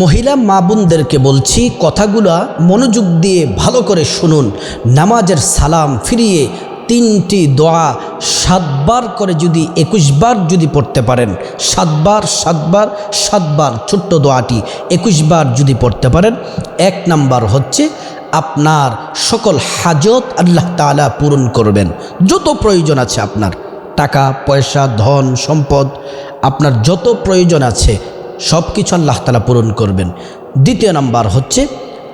মহিলা মা বোনদেরকে বলছি, কথাগুলা মনোযোগ দিয়ে ভালো করে শুনুন। নামাজের সালাম ফিরিয়ে তিনটি দোয়া সাতবার করে যদি একুশবার যদি পড়তে পারেন। সাতবার সাতবার সাতবার ছোট্ট দোয়াটি একুশবার যদি পড়তে পারেন। এক নাম্বার হচ্ছে, আপনার সকল হাজত আল্লাহ তাআলা পূরণ করবেন। যত প্রয়োজন আছে আপনার। টাকা, পয়সা, ধন, সম্পদ, আপনার যত প্রয়োজন আছে সব কিছু আল্লাহ পূরণ করবেন। দ্বিতীয় নাম্বার হচ্ছে,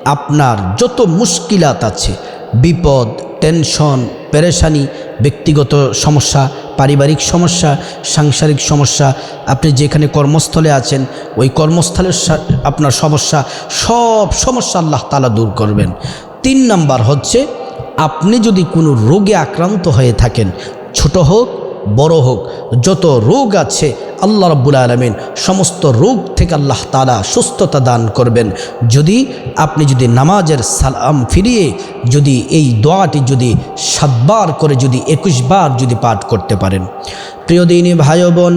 আপনার যত মুশকিলাত আছে, বিপদ, টেনশন, পেরেশানি, ব্যক্তিগত সমস্যা, পারিবারিক সমস্যা, সাংসারিক সমস্যা, আপনি যেখানে কর্মস্থলে আছেন, ওই কর্মস্থলের আপনার সমস্যা, সব সমস্যা আল্লাহ তালা দূর করবেন। তিন নাম্বার হচ্ছে, আপনি যদি কোনো রোগে আক্রান্ত হয়ে থাকেন, ছোট হোক বড় হোক, যত রোগ আছে আল্লাহ রব্বুল আলমিন সমস্ত রোগ থেকে আল্লাহ তালা সুস্থতা দান করবেন। যদি আপনি যদি নামাজের সালাম ফিরিয়ে যদি এই দোয়াটি যদি সাতবার করে যদি একুশবার যদি পাঠ করতে পারেন। প্রিয় দিনী ভাই বোন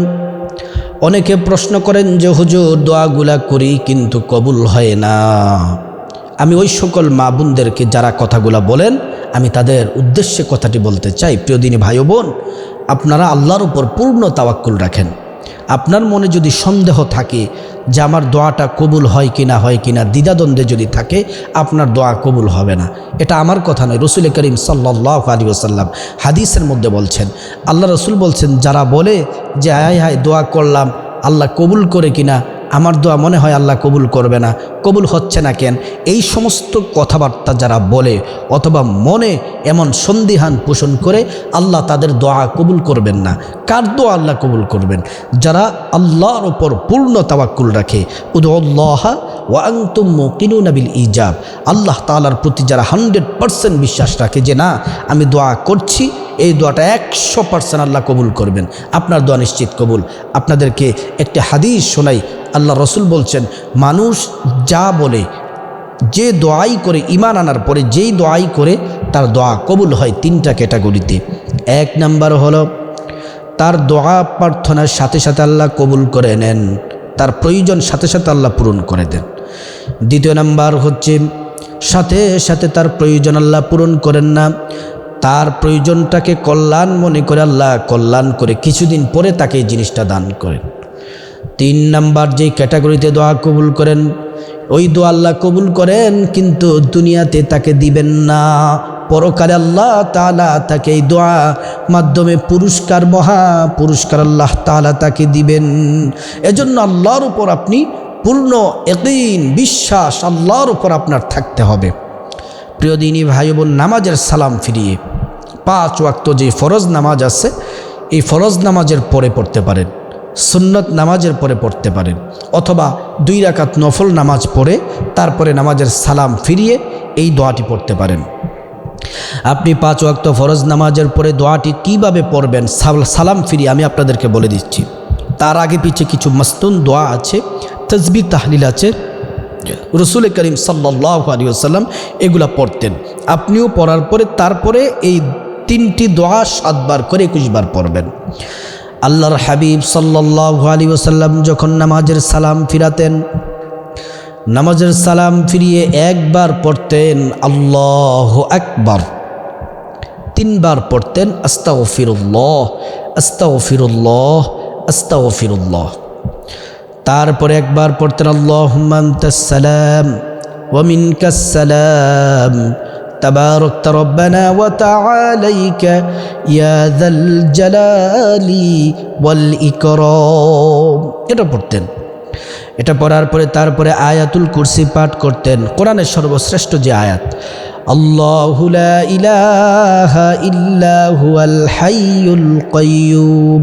অনেকে প্রশ্ন করেন যে, হুজুর, দোয়াগুলা করি কিন্তু কবুল হয় না। আমি ওই সকল মা বোনদেরকে যারা কথাগুলা বলেন, আমি তাদের উদ্দেশ্যে কথাটি বলতে চাই। প্রিয় দিনী ভাই বোন আপনারা আল্লাহর উপর পূর্ণ তাওয়াক্কুল রাখেন। আপনার মনে যদি সন্দেহ থাকে যে আমার দোয়াটা কবুল হয় কি না হয় কি না দ্বিধাদ্বন্দ্বে যদি থাকে, আপনার দোয়া কবুল হবে না। এটা আমার কথা নয়, রসুল করিম সাল্লাহ আলী ওসাল্লাম হাদিসের মধ্যে বলছেন। আল্লাহ রসুল বলছেন, যারা বলে যে আয় হায়, দোয়া করলাম, আল্লাহ কবুল করে কিনা আমার দোয়া মনে হয় আল্লাহ কবুল করবে না। কবুল হচ্ছে না কেন? এই সমস্ত কথাবার্তা যারা বলে অথবা মনে এমন সন্দিহান পোষণ করে আল্লাহ তাদের দোয়া কবুল করবেন না। কার দোয়া আল্লাহ কবুল করবেন? যারা আল্লাহর ওপর পূর্ণ তাওয়াক্কুল রাখে। উদুল্লাহ ওয়াংতুম কিনু নাবিল ইজাব। আল্লাহ তালার প্রতি যারা হান্ড্রেড পারসেন্ট বিশ্বাস রাখে যে না, আমি দোয়া করছি, এই দোয়াটা একশো পার্সেন্ট আল্লাহ কবুল করবেন। আপনার দোয়া নিশ্চিত কবুল। আপনাদেরকে একটি হাদিস শোনাই। আল্লাহ রসুল বলছেন, মানুষ যা বলে, যে দোয়াই করে ইমান আনার পরে যেই দোয়াই করে, তার দোয়া কবুল হয় তিনটা ক্যাটাগরিতে। এক নাম্বার হলো, তার দোয়া প্রার্থনার সাথে সাথে আল্লাহ কবুল করে নেন। তার প্রয়োজন সাথে সাথে আল্লাহ পূরণ করে দেন। দ্বিতীয় নাম্বার হচ্ছে, সাথে সাথে তার প্রয়োজন আল্লাহ পূরণ করেন না। তার প্রয়োজনটাকে কল্যাণ মনে করে আল্লাহ কল্যাণ করে কিছুদিন পরে তাকে এই জিনিসটা দান করেন। তিন নাম্বার যেই ক্যাটাগরিতে দোয়া কবুল করেন, ওই দোয়া আল্লাহ কবুল করেন, কিন্তু দুনিয়াতে তাকে দিবেন না। পরকালে আল্লাহ তালা তাকে এই দোয়া মাধ্যমে পুরস্কার, মহা পুরস্কার আল্লাহ তালা তাকে দিবেন। এজন্য আল্লাহর উপর আপনি পূর্ণ একদিন বিশ্বাস আল্লাহর উপর আপনার থাকতে হবে। প্রিয় দিনী ভাই বোন নামাজের সালাম ফিরিয়ে পাঁচ ওয়াক্ত যে ফরজ নামাজ আছে, এই ফরজ নামাজের পরে পড়তে পারেন, সুন্নত নামাজের পরে পড়তে পারেন, অথবা দুই রাকাত নফল নামাজ পড়ে তারপরে নামাজের সালাম ফিরিয়ে এই দোয়াটি পড়তে পারেন। আপনি পাঁচ ওয়াক্ত ফরজ নামাজের পরে দোয়াটি কীভাবে পড়বেন সালাম ফিরিয়ে আমি আপনাদেরকে বলে দিচ্ছি। তার আগে পিছে কিছু মস্তুন দোয়া আছে তসবি তাহলিল আছে। রসুল করিম সাল্লাহ আলী আসাল্লাম এগুলা পড়তেন। আপনিও পড়ার পরে তারপরে এই তিনটি দোয়া সাতবার করে একুশবার পড়বেন। আল্লাহর হাবিব সাল্লাহ আলী ওসাল্লাম যখন নামাজের সালাম ফিরাতেন, নামাজের সালাম ফিরিয়ে একবার পড়তেন আল্লাহ একবার তিনবার পড়তেন আস্তাও ফিরুল্লাহ আস্তাও ফিরুল্লাহ আস্তাও ফিরুল্লাহ তারপরে একবার পড়তেন আল্লাহ সালাম ওমিনকাসালাম تباركت ربنا وتعاليك يا ذا الجلال والإكرام এটা পড়তেন এটা পড়ার পরে তারপরে আয়াতুল কুরসি পাঠ করতেন কোরআনের সর্বশ্রেষ্ঠ যে আয়াত আল্লাহু লা ইলাহা ইল্লা হুয়াল হাইয়ুল কাইয়্যুম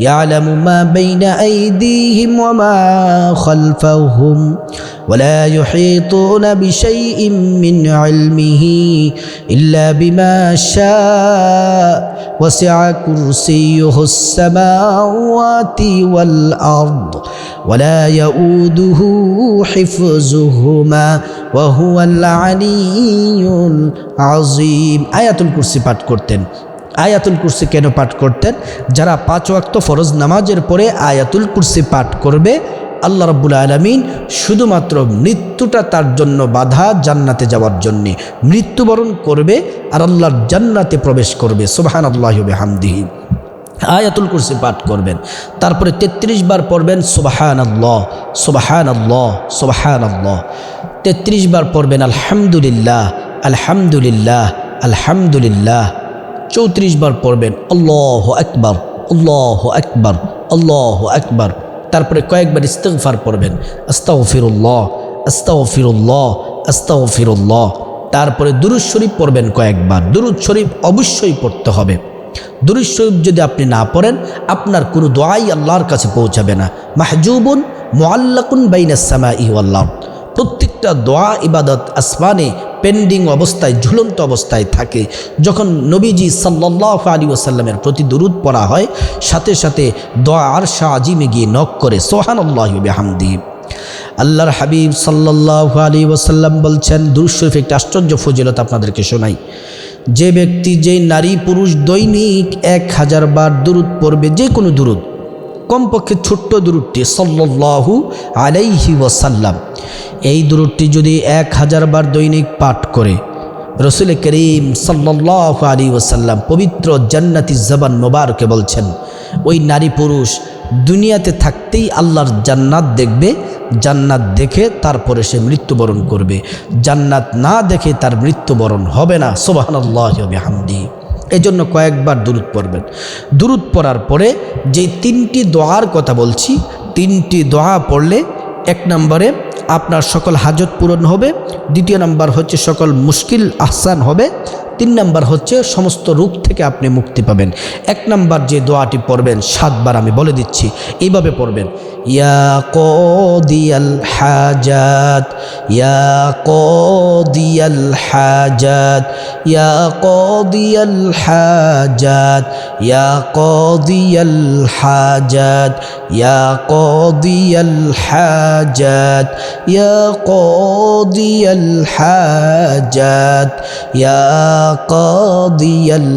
يعلم ما بين أيديهم وما خلفهم ولا يحيطون بشيء من علمه إلا بما شاء وسع كرسيه السماوات والأرض ولا يؤوده حفظهما وهو العلي العظيم آية الكرسي পাঠ করতেন আয়াতুল কুরসি কেন পাঠ করতেন? যারা পাঁচ ওয়াক্ত ফরজ নামাজের পরে আয়াতুল কুরসি পাঠ করবে, আল্লাহ রব্বুল আলমিন শুধুমাত্র মৃত্যুটা তার জন্য বাধা জান্নাতে যাওয়ার জন্যে মৃত্যুবরণ করবে আর আল্লাহর জান্নাতে প্রবেশ করবে। সুবাহান আল্লাহ হামদিহি আয়াতুল কুরসি পাঠ করবেন। তারপরে ৩৩ বার পড়বেন সুবাহান আল্লাহ সুবাহান আল্লাহ সুবাহান আল্লাহ তেত্রিশ বার পড়বেন, আলহামদুলিল্লাহ আলহামদুলিল্লাহ আলহামদুলিল্লাহ চৌত্রিশ বার পড়বেন, আল্লাহ একবার আল্লাহ আকবার, আল্লাহ একবার তারপরে কয়েকবার ইস্তেগফার পড়বেন আস্তাও ফিরুল্লাহ আস্তাও ফিরুল্লাহ আস্তাও ফিরুল্লাহ তারপরে দুরুদ শরীফ পড়বেন কয়েকবার, দুরুদ শরীফ অবশ্যই পড়তে হবে। দুরুদ শরীফ যদি আপনি না পড়েন, আপনার কোনো দোয়াই আল্লাহর কাছে পৌঁছাবে না। মাহজুবুন মোয়াল্লাকুন বাইনাসামা ইউল্লাহ প্রত্যেকটা দোয়া ইবাদত আসমানে পেন্ডিং অবস্থায়, ঝুলন্ত অবস্থায় থাকে। যখন নবীজি সাল্লাহ আলী ওসাল্লামের প্রতি দুরুদ পড়া হয়, সাথে সাথে দোয়া আর শাহ আজিমে গিয়ে নক করে সোহান আল্লাহ হামদি আল্লাহর হাবিব সাল্লাহ আলী ওসাল্লাম বলছেন, দুরুদ শরীফ একটি আশ্চর্য ফজিলত আপনাদেরকে শোনাই। যে ব্যক্তি, যে নারী, পুরুষ, দৈনিক এক হাজার বার দুরুদ পড়বে, যে কোনো দুরুদ কমপক্ষে ছোট্ট দূরটি সল্লাহু আলাইহি ওয়াসাল্লাম। এই দূরটি যদি এক হাজার বার দৈনিক পাঠ করে, রসুল করিম সাল্লাহ আলী ওসাল্লাম পবিত্র জান্নাতি জবান মোবারকে বলছেন, ওই নারী পুরুষ দুনিয়াতে থাকতেই আল্লাহর জান্নাত দেখবে, জান্নাত দেখে তারপরে সে মৃত্যুবরণ করবে। জান্নাত না দেখে তার মৃত্যুবরণ হবে না। সোবাহান আল্লাহ হামদি এজন্য কয়েকবার দূরত পড়বেন। দূরত পড়ার পরে যে তিনটি দোয়ার কথা বলছি, তিনটি দোয়া পড়লে এক নম্বরে আপনার সকল হাজত পূরণ হবে, দ্বিতীয় নম্বর হচ্ছে সকল মুশকিল আহসান হবে তিন নাম্বার হচ্ছে সমস্ত রূপ থেকে আপনি মুক্তি পাবেন। এক নাম্বার যে দোয়াটি পড়বেন, সাতবার আমি বলে দিচ্ছি, এইভাবে পড়বেন। ইয়া কদিয়াল হাজাত, ইয়া কদিয়াল হাজাত, ইয়া কদিয়াল হাজাত, ইয়া কদিয়াল হাজাত, ইয়া কদিয়াল হাজাত, ইয়া কদিয়াল হাজাত, ইয়া কদিয়াল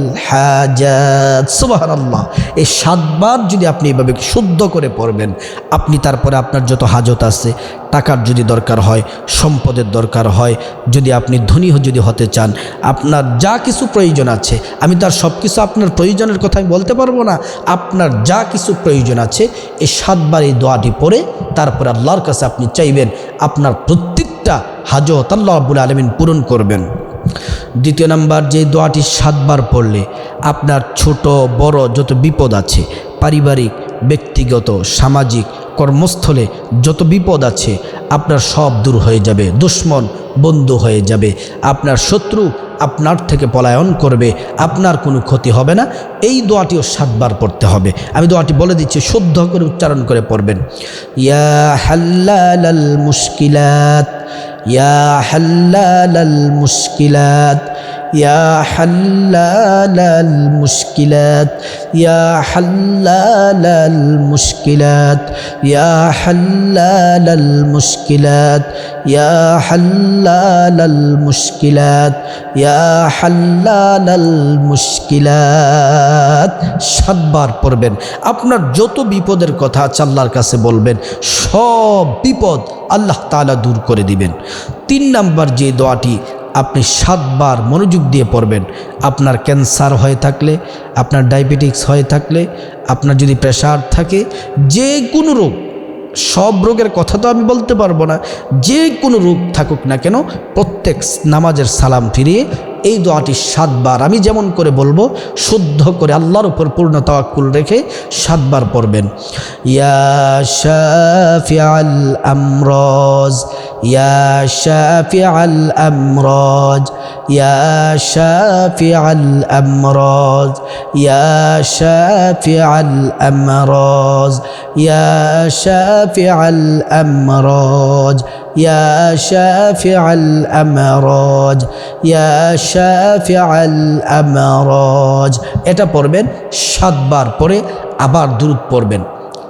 এই সাতবার যদি আপনি এভাবে শুদ্ধ করে পড়বেন, আপনি তারপরে আপনার যত হাজত আছে, টাকার যদি দরকার হয়, সম্পদের দরকার হয়, যদি আপনি ধনী যদি হতে চান, আপনার যা কিছু প্রয়োজন আছে, আমি তার সব কিছু আপনার প্রয়োজনের কথা আমি বলতে পারব না, আপনার যা কিছু প্রয়োজন আছে, এই সাতবার এই দোয়াটি পড়ে, তারপরে আল্লাহর কাছে আপনি চাইবেন, আপনার প্রত্যেকটা হাজত আল্লাহ আব্বুল আলমিন পূরণ করবেন। দ্বিতীয় নাম্বার, যে দোয়াটি সাতবার পড়লে আপনার ছোট, বড় যত বিপদ আছে, পারিবারিক, ব্যক্তিগত, সামাজিক, কর্মস্থলে যত বিপদ আছে, আপনার সব দূর হয়ে যাবে, দুশ্মন বন্ধু হয়ে যাবে, আপনার শত্রু আপনার থেকে পলায়ন করবে, আপনার কোনো ক্ষতি হবে না। এই দোয়াটিও সাতবার পড়তে হবে। আমি দোয়াটি বলে দিচ্ছি, শুদ্ধ করে উচ্চারণ করে পড়বেন। ইয়া হাল্লাল মুশকিলাত। ইয়া হাল্লাল মুশকিলাত يا حلال المشكلات يا حلال المشكلات يا حلال المشكلات يا حلال المشكلات يا حلال المشكلات সাতবার পড়বেন আপনার যত বিপদের কথা আছে আল্লাহর কাছে বলবেন সব বিপদ আল্লাহ তাআলা দূর করে দিবেন তিন নাম্বার যে দোয়াটি আপনি সাতবার মনোযোগ দিয়ে পড়বেন। আপনার ক্যান্সার হয়ে থাকলে, আপনার ডায়াবেটিক্স হয়ে থাকলে, আপনার যদি প্রেশার থাকে, যে কোনো রোগ, সব রোগের কথা তো আমি বলতে পারব না, যে কোনো রোগ থাকুক না কেন, প্রত্যেক নামাজের সালাম ফিরিয়ে এই দোয়াটি সাতবার আমি যেমন করে বলব, শুদ্ধ করে আল্লাহর উপর পূর্ণ তাওয়াক্কুল রেখে সাতবার পড়বেন। ইয়া শাফিআল আমরাজ ইয়া শাফিআল আমরাজ, ইয়া শাফিআল আমরাজ, ইয়া শাফিআল আমরাজ, ইয়া শাফিআল আমরাজ, ইয়া শাফিআল আমরাজ, ইয়া শাফিআল আমরাজ। এটা পড়বেন সাতবার পরে আবার দূরত পড়বেন।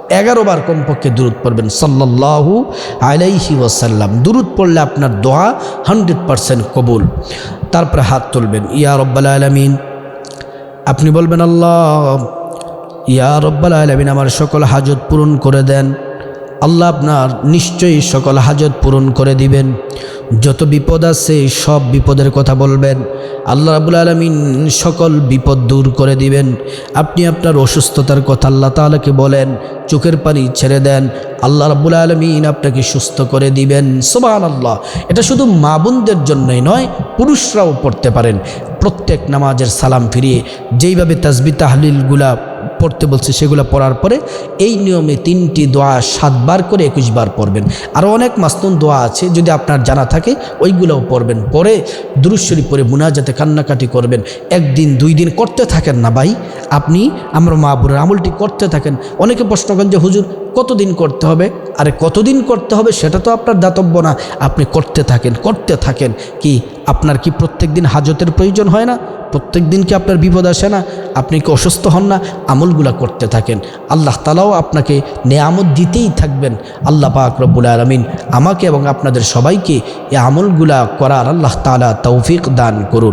এগারো বার কমপক্ষে দূরত পড়বেন, সাল্লাল্লাহু আলাইহি ওয়াসাল্লাম। দূরত পড়লে আপনার দোয়া হান্ড্রেড পারসেন্ট কবুল। তারপরে হাত তুলবেন, ইয়া রব্বাল আলমিন। আপনি বলবেন, আল্লাহ, ইয়া রব্বাল আলমিন, আমার সকল হাজত পূরণ করে দেন। আল্লাহ আপনার নিশ্চয়ই সকল হাজত পূরণ করে দিবেন। যত বিপদ আছে সব বিপদের কথা বলবেন। আল্লাহ রাবুল আলমিন সকল বিপদ দূর করে দিবেন। আপনি আপনার অসুস্থতার কথা আল্লাহ তালাকে বলেন, চোখের পানি ছেড়ে দেন। আল্লাহ রাবুল আলমিন আপনাকে সুস্থ করে দিবেন। সোবান আল্লাহ এটা শুধু মা বোনদের জন্যই নয়, পুরুষরাও পড়তে পারেন। প্রত্যেক নামাজের সালাম ফিরিয়ে যেইভাবে তাজবি তাহলিলগুলা পড়তে বলছে, সেগুলো পড়ার পরে এই নিয়মে তিনটি দোয়া সাতবার করে একুশবার পড়বেন। আরও অনেক মাস্তুন দোয়া আছে, যদি আপনার জানা থাকে, ওইগুলোও পড়বেন। পরে দুরুশ্বরী পরে মুনাজাতে কান্নাকাটি করবেন। একদিন, দুই দিন করতে থাকেন না ভাই। আপনি, আমরা মা বোনের আমলটি করতে থাকেন। অনেকে প্রশ্ন করেন যে, হুজুর কতদিন করতে হবে? আরে কতদিন করতে হবে সেটা তো আপনার দাতব্য না। আপনি করতে থাকেন করতে থাকেন। কি আপনার কি প্রত্যেক দিন হাজতের প্রয়োজন হয় না? প্রত্যেক দিন কি আপনার বিপদ আসে না? আপনি কি অসুস্থ হন না? আমলগুলা করতে থাকেন। আল্লাহ তালাও আপনাকে নেয়ামত দিতেই থাকবেন। আল্লাহ পাক রব্বুল আলমিন আমাকে এবং আপনাদের সবাইকে এই আমলগুলা করার আল্লাহ তালা তৌফিক দান করুন।